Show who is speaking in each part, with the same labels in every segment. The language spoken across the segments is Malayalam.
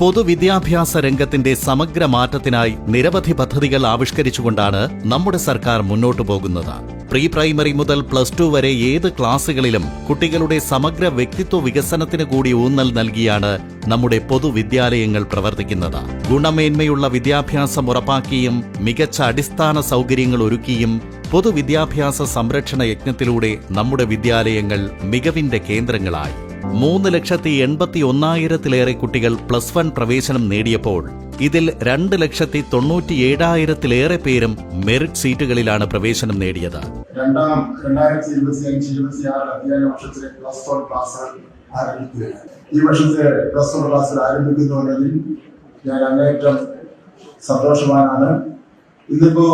Speaker 1: പൊതുവിദ്യാഭ്യാസ രംഗത്തിന്റെ സമഗ്ര മാറ്റത്തിനായി നിരവധി പദ്ധതികൾ ആവിഷ്കരിച്ചുകൊണ്ടാണ് നമ്മുടെ സർക്കാർ മുന്നോട്ടു പോകുന്നത് പ്രീ പ്രൈമറി മുതൽ പ്ലസ് ടു വരെ ഏത് ക്ലാസുകളിലും കുട്ടികളുടെ സമഗ്ര വ്യക്തിത്വ വികസനത്തിന് കൂടി ഊന്നൽ നൽകിയാണ് നമ്മുടെ പൊതുവിദ്യാലയങ്ങൾ പ്രവർത്തിക്കുന്നത് ഗുണമേന്മയുള്ള വിദ്യാഭ്യാസം ഉറപ്പാക്കിയും മികച്ച അടിസ്ഥാന സൗകര്യങ്ങൾ ഒരുക്കിയും പൊതുവിദ്യാഭ്യാസ സംരക്ഷണ യജ്ഞത്തിലൂടെ നമ്മുടെ വിദ്യാലയങ്ങൾ മികവിന്റെ കേന്ദ്രങ്ങളായി മൂന്ന് ലക്ഷത്തി എൺപത്തി ഒന്നായിരത്തിലേറെ കുട്ടികൾ പ്ലസ് വൺ പ്രവേശനം നേടിയപ്പോൾ ഇതിൽ രണ്ട് ലക്ഷത്തി തൊണ്ണൂറ്റി ഏഴായിരത്തിലേറെ പേരും മെറിറ്റ് സീറ്റുകളിലാണ് പ്രവേശനം നേടിയത്
Speaker 2: രണ്ടാം ഈ വർഷത്തെ പ്ലസ് വൺ ക്ലാസ്സുകൾ ആരംഭിക്കുന്നതിൽ ഞാൻ അങ്ങേറ്റം സന്തോഷവാനാണ് ഇതിപ്പോ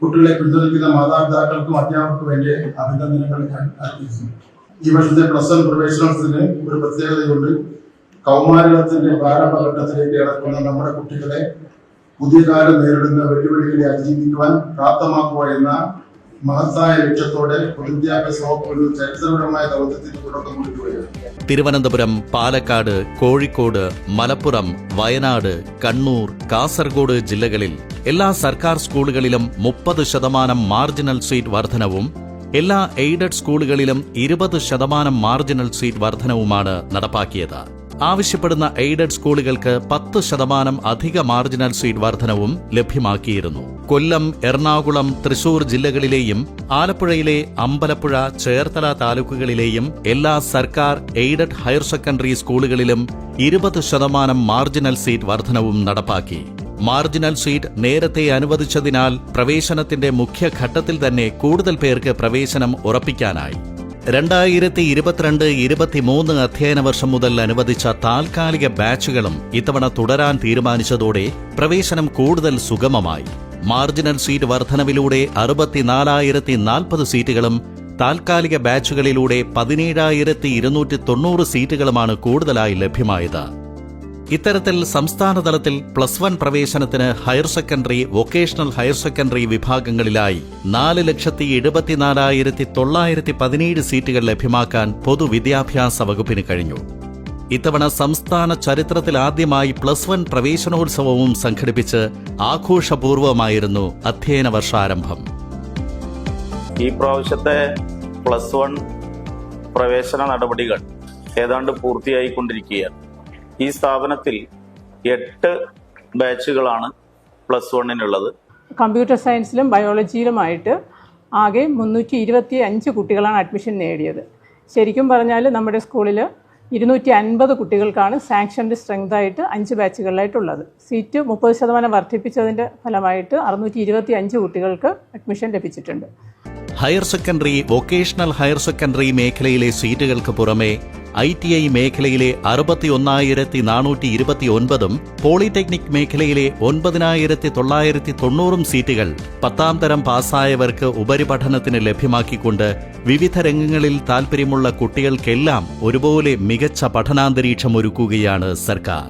Speaker 2: കുട്ടികളെ പിന്തുണയ്ക്കുന്ന മാതാപിതാക്കൾക്കും അധ്യാപകർക്കും വേണ്ടി അഭിനന്ദനങ്ങൾ ഞാൻ അർപ്പിക്കുന്നു ഈ വർഷത്തെ പ്ലസ് വൺ പ്രവേശനത്തിന് ഒരു പ്രത്യേകതയുണ്ട് കൗമാരത്തിന്റെ പ്രാരംഭഘട്ടത്തിലേക്ക് ഇറക്കുന്ന നമ്മുടെ കുട്ടികളെ പുതിയ കാലം നേരിടുന്ന വെല്ലുവിളികളെ അതിജീവിക്കുവാൻ പ്രാപ്തമാക്കുക എന്ന
Speaker 1: തിരുവനന്തപുരം പാലക്കാട് കോഴിക്കോട് മലപ്പുറം വയനാട് കണ്ണൂർ കാസർഗോഡ് ജില്ലകളിൽ എല്ലാ സർക്കാർ സ്കൂളുകളിലും മുപ്പത് ശതമാനം മാർജിനൽ സീറ്റ് വർധനവും എല്ലാ എയ്ഡഡ് സ്കൂളുകളിലും ഇരുപത് ശതമാനം മാർജിനൽ സീറ്റ് വർധനവുമാണ് നടപ്പാക്കിയത് ആവശ്യപ്പെടുന്ന എയ്ഡഡ് സ്കൂളുകൾക്ക് പത്ത് ശതമാനം അധിക മാർജിനൽ സീറ്റ് വർധനവും ലഭ്യമാക്കിയിരുന്നു കൊല്ലം എറണാകുളം തൃശൂർ ജില്ലകളിലെയും ആലപ്പുഴയിലെ അമ്പലപ്പുഴ ചേർത്തല താലൂക്കുകളിലെയും എല്ലാ സർക്കാർ എയ്ഡഡ് ഹയർ സെക്കൻഡറി സ്കൂളുകളിലും ഇരുപത് ശതമാനം മാർജിനൽ സീറ്റ് വർധനവും നടപ്പാക്കി മാർജിനൽ സീറ്റ് നേരത്തെ അനുവദിച്ചതിനാൽ പ്രവേശനത്തിന്റെ മുഖ്യ ഘട്ടത്തിൽ തന്നെ കൂടുതൽ പേർക്ക് പ്രവേശനം ഉറപ്പിക്കാനായി രണ്ടായിരത്തി ഇരുപത്തിരണ്ട് ഇരുപത്തിമൂന്ന് അധ്യയന വർഷം മുതൽ അനുവദിച്ച താൽക്കാലിക ബാച്ചുകളും ഇത്തവണ തുടരാൻ തീരുമാനിച്ചതോടെ പ്രവേശനം കൂടുതൽ സുഗമമായി മാർജിനൽ സീറ്റ് വർധനവിലൂടെ അറുപത്തിനാലായിരത്തി നാൽപ്പത് സീറ്റുകളും താൽക്കാലിക ബാച്ചുകളിലൂടെ പതിനേഴായിരത്തി ഇരുന്നൂറ്റി തൊണ്ണൂറ് സീറ്റുകളുമാണ് കൂടുതലായി ലഭ്യമായത് ഇത്തരത്തിൽ സംസ്ഥാന തലത്തിൽ പ്ലസ് വൺ പ്രവേശനത്തിന് higher secondary vocational higher secondary വിഭാഗങ്ങളിലായി നാല് ലക്ഷത്തി എഴുപത്തിനാലായിരത്തി തൊള്ളായിരത്തി പതിനേഴ് സീറ്റുകൾ ലഭ്യമാക്കാൻ പൊതുവിദ്യാഭ്യാസ വകുപ്പിന് കഴിഞ്ഞു ഇത്തവണ സംസ്ഥാന ചരിത്രത്തിലാദ്യമായി പ്ലസ് വൺ പ്രവേശനോത്സവവും സംഘടിപ്പിച്ച് ആഘോഷപൂർവമായിരുന്നു അധ്യയന വർഷാരംഭം
Speaker 3: ഈ പ്രാവശ്യത്തെ പ്ലസ് വൺ പ്രവേശന നടപടികൾ ഏതാണ്ട് പൂർത്തിയായിക്കൊണ്ടിരിക്കുകയാണ് ഈ സ്ഥാപനത്തിൽ എട്ട് ബാച്ചുകളാണ് പ്ലസ് വണ്ണിനുള്ളത്
Speaker 4: കമ്പ്യൂട്ടർ സയൻസിലും ബയോളജിയിലുമായിട്ട് ആകെ മുന്നൂറ്റി ഇരുപത്തി അഞ്ച് കുട്ടികളാണ് അഡ്മിഷൻ നേടിയത് ശരിക്കും പറഞ്ഞാൽ നമ്മുടെ സ്കൂളിൽ ഇരുന്നൂറ്റി അൻപത് കുട്ടികൾക്കാണ് സാങ്ഷൻ്റെ സ്ട്രെങ്ത് ആയിട്ട് അഞ്ച് ബാച്ചുകളിലായിട്ടുള്ളത് സീറ്റ് മുപ്പത് ശതമാനം വർദ്ധിപ്പിച്ചതിൻ്റെ ഫലമായിട്ട് അറുന്നൂറ്റി ഇരുപത്തി അഞ്ച് കുട്ടികൾക്ക് അഡ്മിഷൻ ലഭിച്ചിട്ടുണ്ട്
Speaker 1: higher secondary vocational higher secondary മേഖലയിലെ സീറ്റുകൾക്ക് പുറമെ ഐ ടി ഐ മേഖലയിലെ അറുപത്തിയൊന്നായിരത്തി നാനൂറ്റി ഇരുപത്തിയൊൻപതും പോളിടെക്നിക് മേഖലയിലെ ഒൻപതിനായിരത്തി തൊള്ളായിരത്തി തൊണ്ണൂറും സീറ്റുകൾ പത്താം തരം പാസ്സായവർക്ക് ഉപരിപഠനത്തിന് ലഭ്യമാക്കിക്കൊണ്ട് വിവിധ രംഗങ്ങളിൽ താൽപ്പര്യമുള്ള കുട്ടികൾക്കെല്ലാം ഒരുപോലെ മികച്ച പഠനാന്തരീക്ഷം ഒരുക്കുകയാണ് സർക്കാർ